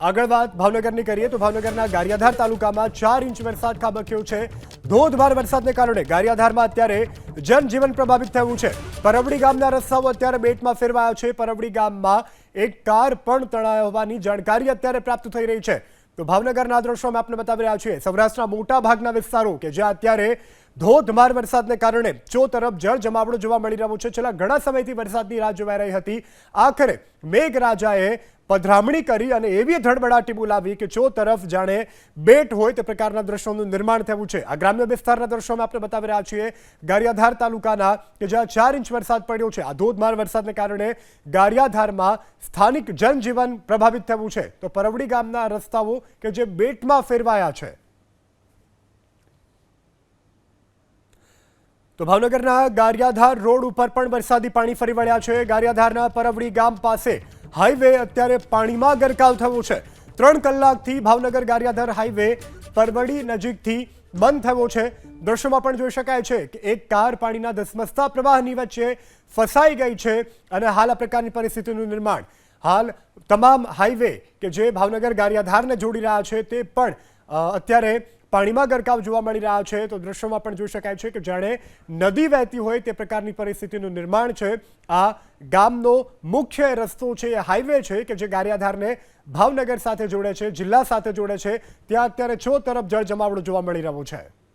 આગળ વાત ભાવનગરની કરીએ તો ભાવનગરના ગારિયાધાર તાલુકામાં ચાર ઇંચ વરસાદ ખાબક્યો છે. ધોધમાર વરસાદને કારણે ગારિયાધારમાં અત્યારે જનજીવન પ્રભાવિત થયું છે. પરવડી ગામના રસ્તાઓ અત્યારે બેટમાં ફેરવાયા છે. પરવડી ગામમાં એક કાર પણ તણાયા હોવાની જાણકારી અત્યારે પ્રાપ્ત થઈ રહી છે. તો ભાવનગરના દ્રશ્યો અમે આપને બતાવી રહ્યા છીએ. સૌરાષ્ટ્રના મોટા ભાગના વિસ્તારો કે જ્યાં અત્યારે ધોધમાર વરસાદને કારણે ચો તરફ જળ જમાવડો જોવા મળી રહ્યો છે. છેલ્લા ઘણા સમયથી વરસાદની રાહ જોવાઈ રહી હતી. આખરે મેઘરાજાએ પધરામણી કરી અને એવી ધડબડાટી બોલાવી કે ચો તરફ જાણે બેટ હોય તે પ્રકારના દ્રશ્યોનું નિર્માણ થયું છે. આ ગ્રામ્ય વિસ્તારના દ્રશ્યોમાં આપણે બતાવી રહ્યા છીએ. ગારિયાધાર તાલુકાના કે જ્યાં ચાર ઇંચ વરસાદ પડ્યો છે. આ ધોધમાર વરસાદને કારણે ગારિયાધારમાં સ્થાનિક જનજીવન પ્રભાવિત થયું છે. તો પરવડી ગામના રસ્તાઓ કે જે બેટમાં ફેરવાયા છે. તો ભાવનગરના ગારિયાધાર રોડ ઉપર પણ વરસાદી પાણી ફરી વળ્યા છે. ગારિયાધારના પરવડી ગામ પાસે હાઈવે અત્યારે પાણીમાં ગરકાવ થયો છે. ત્રણ કલાકથી ભાવનગર ગારિયાધાર હાઈવે પરવડી નજીકથી બંધ થયો છે. દ્રશ્યમાં પણ જોઈ શકાય છે કે એક કાર પાણીના ધસમસતા પ્રવાહની વચ્ચે ફસાઈ ગઈ છે અને હાલ આ પ્રકારની પરિસ્થિતિનું નિર્માણ. હાલ તમામ હાઈવે કે જે ભાવનગર ગારિયાધારને જોડી રહ્યા છે તે પણ અત્યારે પાણીમાં ગરકાવ જોવા મળી રહ્યા છે, તો દ્રશ્યોમાં પણ જોઈ શકાય છે કે જાણે નદી વહેતી હોય તે પ્રકારની પરિસ્થિતિનું નિર્માણ છે. આ ગામનો મુખ્ય રસ્તો છે, એ હાઈવે છે કે જે ગારિયાધારને ભાવનગર સાથે જોડે છે, જિલ્લા સાથે જોડે છે. ત્યાં અત્યારે છો તરફ જળ જમાવડો જોવા મળી રહ્યો છે.